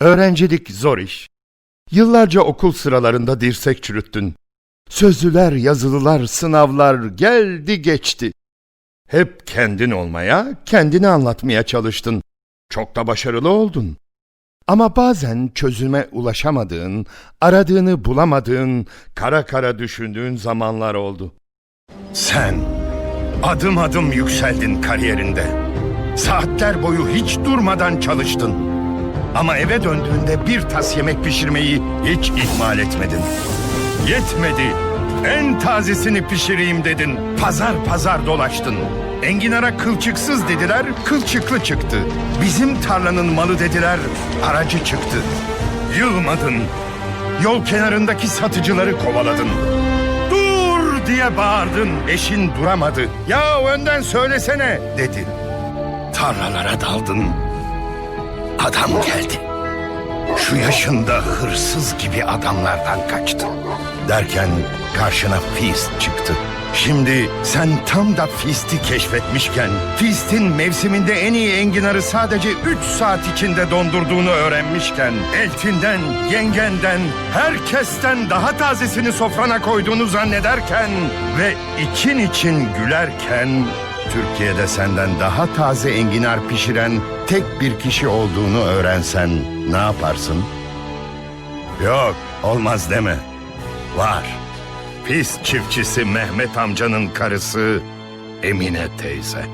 Öğrencilik zor iş. Yıllarca okul sıralarında dirsek çürüttün. Sözlüler, yazılılar, sınavlar geldi geçti. Hep kendin olmaya, kendini anlatmaya çalıştın. Çok da başarılı oldun. Ama bazen çözüme ulaşamadığın, aradığını bulamadığın, kara kara düşündüğün zamanlar oldu. Sen adım adım yükseldin kariyerinde. Saatler boyu hiç durmadan çalıştın. Ama eve döndüğünde bir tas yemek pişirmeyi hiç ihmal etmedin. Yetmedi. En tazesini pişireyim dedin. Pazar pazar dolaştın. Enginara kılçıksız dediler, kılçıklı çıktı. Bizim tarlanın malı dediler, aracı çıktı. Yılmadın. Yol kenarındaki satıcıları kovaladın. Dur diye bağırdın. Eşin duramadı. Ya önden söylesene dedi. Tarlalara daldın. Adam geldi. Şu yaşında hırsız gibi adamlardan kaçtın. Derken karşına Fist çıktı. Şimdi sen tam da Fist'i keşfetmişken, Fist'in mevsiminde en iyi enginarı sadece 3 saat içinde dondurduğunu öğrenmişken, eltinden, yengenden, herkesten daha tazesini sofrana koyduğunu zannederken ve için için gülerken, Türkiye'de senden daha taze enginar pişiren tek bir kişi olduğunu öğrensen ne yaparsın? Yok, olmaz deme. Var. Pis çiftçisi Mehmet amcanın karısı Emine teyze.